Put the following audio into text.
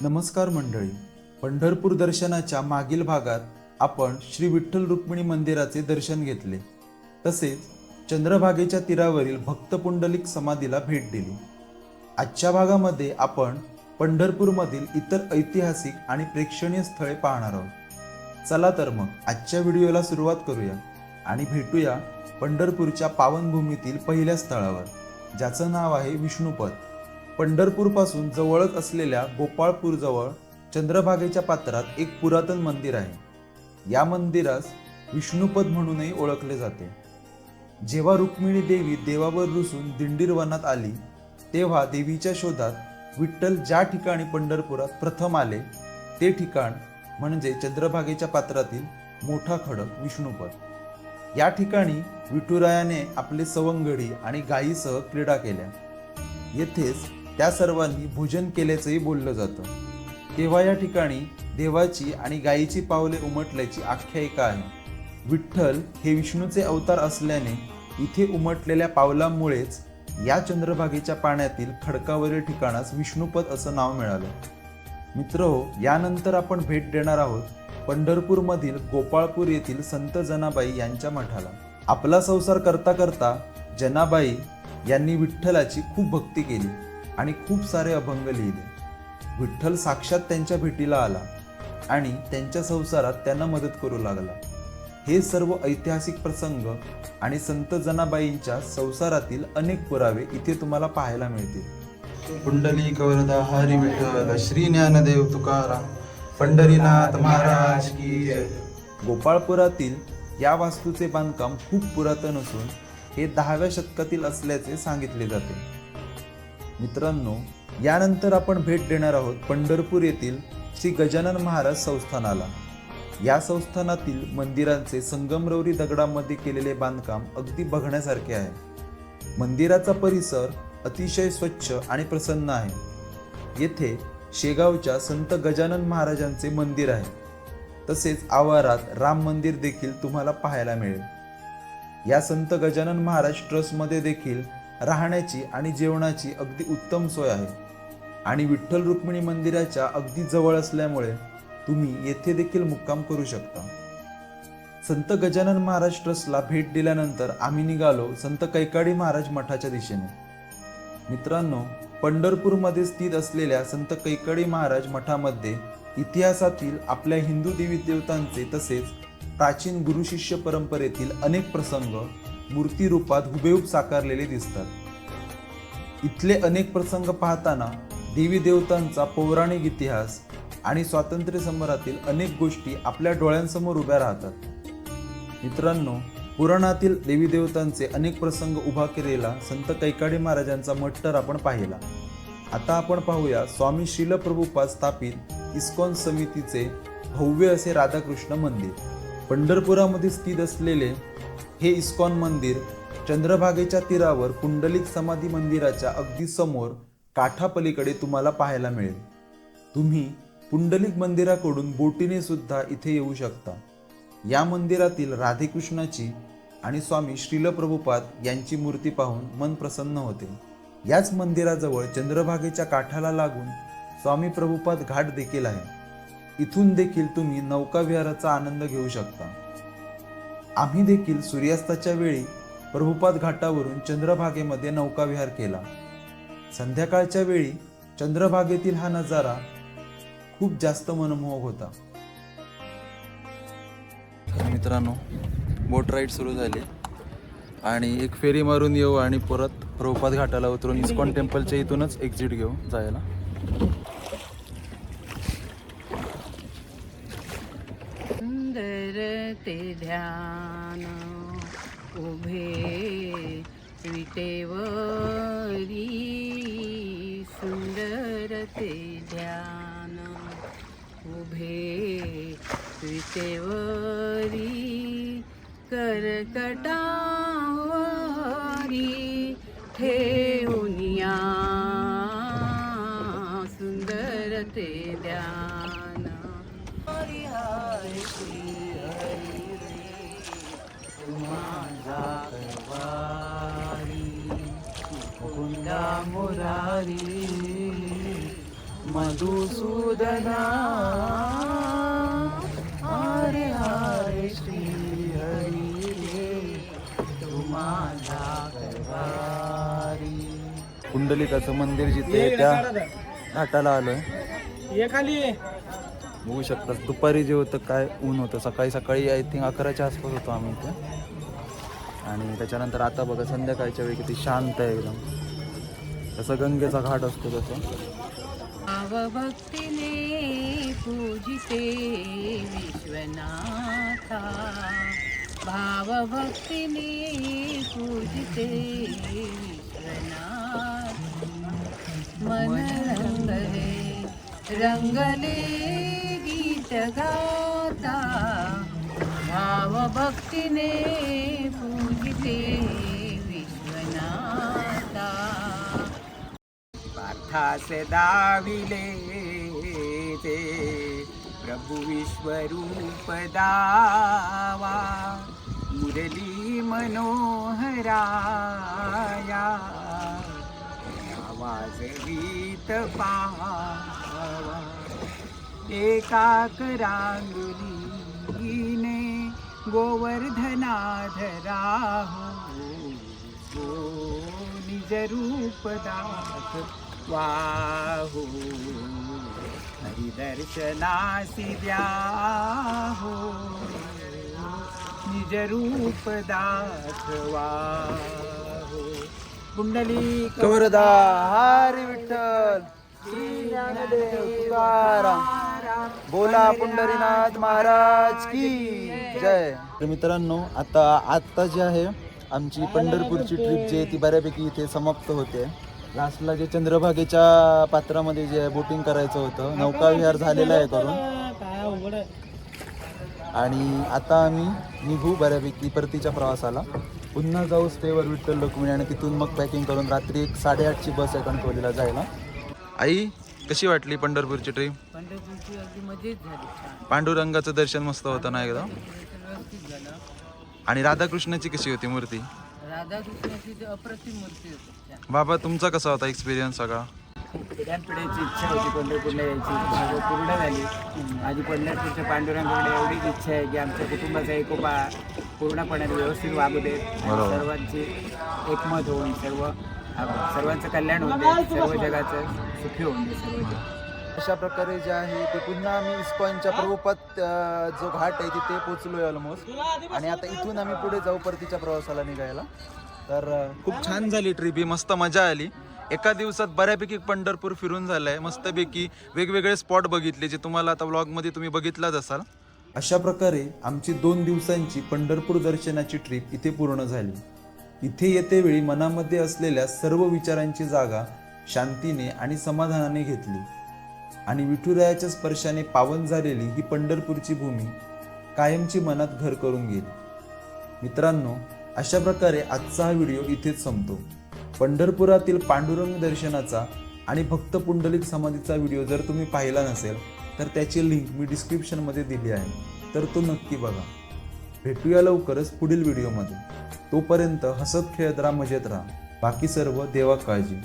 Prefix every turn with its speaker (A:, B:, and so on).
A: नमस्कार मंडळी. पंढरपूर दर्शनाच्या मागील भागात आपण श्री विठ्ठल रुक्मिणी मंदिराचे दर्शन घेतले. तसेच चंद्रभागेच्या तीरावरील भक्त पुंडलिक समाधीला भेट दिली. आजच्या भागामध्ये आपण पंढरपूरमधील इतर ऐतिहासिक आणि प्रेक्षणीय स्थळे पाहणार आहोत. चला तर मग आजच्या व्हिडिओला सुरुवात करूया आणि भेटूया पंढरपूरच्या पावनभूमीतील पहिल्या स्थळावर ज्याचं नाव आहे विष्णुपद पंढरपूरपासून जवळच असलेल्या गोपाळपूरजवळ चंद्रभागेच्या पात्रात एक पुरातन मंदिर आहे. या मंदिरास विष्णुपद म्हणूनही ओळखले जाते. जेव्हा रुक्मिणी देवी देवावर रुसून दिंडीर वनात आली तेव्हा देवीच्या शोधात विठ्ठल ज्या ठिकाणी पंढरपुरात प्रथम आले ते ठिकाण म्हणजे चंद्रभागेच्या पात्रातील मोठा खडक विष्णुपद. या ठिकाणी विठुरायाने आपले सवंगडी आणि गायीसह क्रीडा केल्या. येथेच त्या सर्वांनी भोजन केल्याचंही बोललं जातं. तेव्हा या ठिकाणी देवाची आणि गायीची पावले उमटल्याची आख्यायिका आहे. विठ्ठल हे विष्णूचे अवतार असल्याने इथे उमटलेल्या पावलांमुळेच या चंद्रभागेच्या पाण्यातील खडकावरील ठिकाणास विष्णुपद असं नाव मिळालं. मित्र हो, यानंतर आपण भेट देणार आहोत पंढरपूरमधील गोपाळपूर येथील संत जनाबाई यांच्या मठाला. आपला संसार करता करता जनाबाई यांनी विठ्ठलाची खूप भक्ती केली. आणि खूप सारे अभंग लिहिले. विठ्ठल साक्षात त्यांच्या भेटीला आला आणि त्यांच्या संसारात त्यांना मदत करू लागला. हे सर्व ऐतिहासिक प्रसंग आणि संत जनाबाईंच्या संसारातील अनेक पुरावे इथे तुम्हाला पाहायला मिळतील.
B: पुंडलिक वरदा हरी विठ्ठल श्री ज्ञानदेव तुकाराम पंढरीनाथ महाराज की
A: गोपाळपुरातील या वास्तूचे बांधकाम खूप पुरातन असून हे दहाव्या शतकातील असल्याचे सांगितले जाते. मित्रांनो यानंतर आपण भेट देणार आहोत पंढरपूर येथील श्री गजानन महाराज संस्थानाला. या संस्थानातील मंदिरांचे संगमरवरी दगडामध्ये केलेले बांधकाम अगदी बघण्यासारखे आहे. मंदिराचा परिसर अतिशय स्वच्छ आणि प्रसन्न आहे. येथे शेगावच्या संत गजानन महाराजांचे मंदिर आहे. तसेच आवारात राम मंदिर देखील तुम्हाला पाहायला मिळेल. या संत गजानन महाराज ट्रस्टमध्ये देखील राहण्याची आणि जेवणाची अगदी उत्तम सोय आहे. आणि विठ्ठल रुक्मिणी मंदिराच्या अगदी जवळ असल्यामुळे तुम्ही येथे देखील मुक्काम करू शकता. संत गजानन महाराज ट्रस्टला भेट दिल्यानंतर आम्ही निघालो संत कैकाडी महाराज मठाच्या दिशेने. मित्रांनो पंढरपूरमध्ये स्थित असलेल्या संत कैकाडी महाराज मठामध्ये इतिहासातील आपल्या हिंदू देवी देवतांचे तसेच प्राचीन गुरुशिष्य परंपरेतील अनेक प्रसंग मूर्ती रूपात हुबेहूब साकारलेले दिसतात. इथले अनेक प्रसंग पाहताना देवी देवतांचा पौराणिक इतिहास आणि स्वातंत्र्य समरातील अनेक गोष्टी आपल्या डोळ्यांसमोर उभ्या राहतात. मित्रांनो पुराणातील देवी देवतांचे अनेक प्रसंग उभा केलेला संत कैकाडी महाराजांचा मठ तर आपण पाहिला. आता आपण पाहूया स्वामी श्रील प्रभुपाद स्थापित इस्कॉन समितीचे भव्य असे राधाकृष्ण मंदिर. पंढरपुरामध्ये स्थित असलेले हे इस्कॉन मंदिर चंद्रभागेच्या तीरावर पुंडलिक समाधी मंदिराच्या अगदी समोर काठापलीकडे तुम्हाला पाहायला मिळेल. तुम्ही पुंडलिक मंदिराकडून बोटीने सुद्धा इथे येऊ शकता. या मंदिरातील राधेकृष्णाची आणि स्वामी श्रील प्रभुपाद यांची मूर्ती पाहून मन प्रसन्न होते. याच मंदिराजवळ चंद्रभागेच्या काठाला लागून स्वामी प्रभुपाद घाट देखील आहे. इथून देखील तुम्ही नौकाविहाराचा आनंद घेऊ शकता. आम्ही देखील सूर्यास्ताच्या वेळी प्रभुपाद घाटावरून चंद्रभागेमध्ये नौकाविहार केला. संध्याकाळच्या वेळी चंद्रभागेतील हा नजारा खूप जास्त मनमोहक होता.
B: मित्रांनो बोट राईड सुरू झाली. आणि एक फेरी मारून येऊ आणि परत प्रभुपाद घाटाला उतरून इस्कॉन टेम्पलच्या इथूनच एक्झिट घेऊ जायला.
C: ते ध्यान. उभे विटेवरी सुंदर ते ध्यान. उभे विटेवरी करकटावरी ठेवनिया सुंदर ते ध्यान.
A: मधुसूदना हरे हरे श्री हरी रे कुंडलिकाचं मंदिर जिथे त्या घाटाला आलोय.
D: ये खाली
A: बघू शकता दुपारी जे होतं काय ऊन होतं. सकाळी सकाळी आय थिंक अकराच्या आसपास होतो आम्ही इथे. आणि त्याच्यानंतर आता बघा संध्याकाळच्या वेळी किती शांत आहे एकदम. जसं गंगेचा घाट असतो तसं.
C: भावभक्तीने पूजिते विश्वनाथा. भावभक्तीने पूजिते विश्वनाथ. मन रंगले रंगले गीत गाता. भावभक्तीने पूजिते
D: ठास दाविले ते प्रभु विश्वरूप दावा मुरली मनोहराया आवाज गीत पावा एका करांगुलीने गोवर्धनाधरा हो निज रूप दाख वाहो। हरिदर्शनासी द्या हो निज रूप दाखवा कुंडली
A: कवरदा हरी विठ्ठल। बोला पुंडरीनाथ महाराज की जय। तर मित्रांनो आता आत्ता जी आहे आमची पंढरपूरची ट्रिप जी आहे ती बऱ्यापैकी इथे समाप्त होते. लास्टला जे चंद्रभागेच्या पात्रामध्ये जे बोटिंग करायचं होतं नौकाविहार झालेला आहे करून. आणि आता आम्ही निघू बऱ्यापैकी परतीच्या प्रवासाला. पुन्हा जाऊ स्टेवर विठ्ठल रुक्मिणी आणि तिथून मग पॅकिंग करून रात्री एक साडेआठची बस आहे कणकवलीला जायला. आई कशी वाटली पंढरपूरची ट्रिप पांडुरंगाचं दर्शन मस्त होतं ना एकदम आणि राधाकृष्णाची कशी होती मूर्ती?
C: राधाकृष्णाची तर अप्रतिम मूर्ती होती
A: बाबा तुमचा कसा होता एक्सपिरियन्स सगळा?
D: पिढ्यानपिढ्याची इच्छा होती पंढरपूरला यायची. माझी पूर्ण झाली. माझी पंढरपूरच्या पांडुरंगाकडे एवढीच इच्छा आहे की आमच्या कुटुंबाचा एकोपा पूर्णपणे व्यवस्थित वागू देत. आणि
A: बरोबर.
D: सर्वांची एकमत होऊन सर्व सर्वांचं कल्याण होऊन दे सर्व जगाचं सुखी होऊन दे सर्व जग.
A: अशा प्रकारे जे आहे ते पुन्हा आम्ही इस्कॉनच्या प्रभुपात जो घाट आहे तिथे पोचलोय ऑलमोस्ट आणि आता इथून आम्ही पुढे जाऊ परतीच्या प्रवासाला निघायला. तर खूप छान झाली ट्रिप ही मस्त मजा आली. एका दिवसात बऱ्यापैकी पंढरपूर फिरून झालंय. मस्तपैकी वेगवेगळे स्पॉट बघितले जे तुम्हाला आता व्लॉगमध्ये तुम्ही बघितलाच असाल.
E: अशा प्रकारे आमची दोन दिवसांची पंढरपूर दर्शनाची ट्रिप इथे पूर्ण झाली. इथे येते वेळी मनामध्ये असलेल्या सर्व विचारांची जागा शांतीने आणि समाधानाने घेतली. आणि विठुरायाच्या स्पर्शाने पावन झालेली ही पंढरपूरची भूमी कायमची मनात घर करून गेली. मित्रांनो अशा प्रकारे आजचा हा व्हिडिओ इथेच संपतो. पंढरपुरातील पांडुरंग दर्शनाचा आणि भक्त पुंडलिक समाधीचा व्हिडिओ जर तुम्ही पाहिला नसेल तर त्याची लिंक मी डिस्क्रिप्शनमध्ये दिली आहे. तर तो नक्की बघा. भेटूया लवकरच पुढील व्हिडिओमध्ये. तोपर्यंत हसत खेळत राहा मजेत राहा. बाकी सर्व देवा काळजी.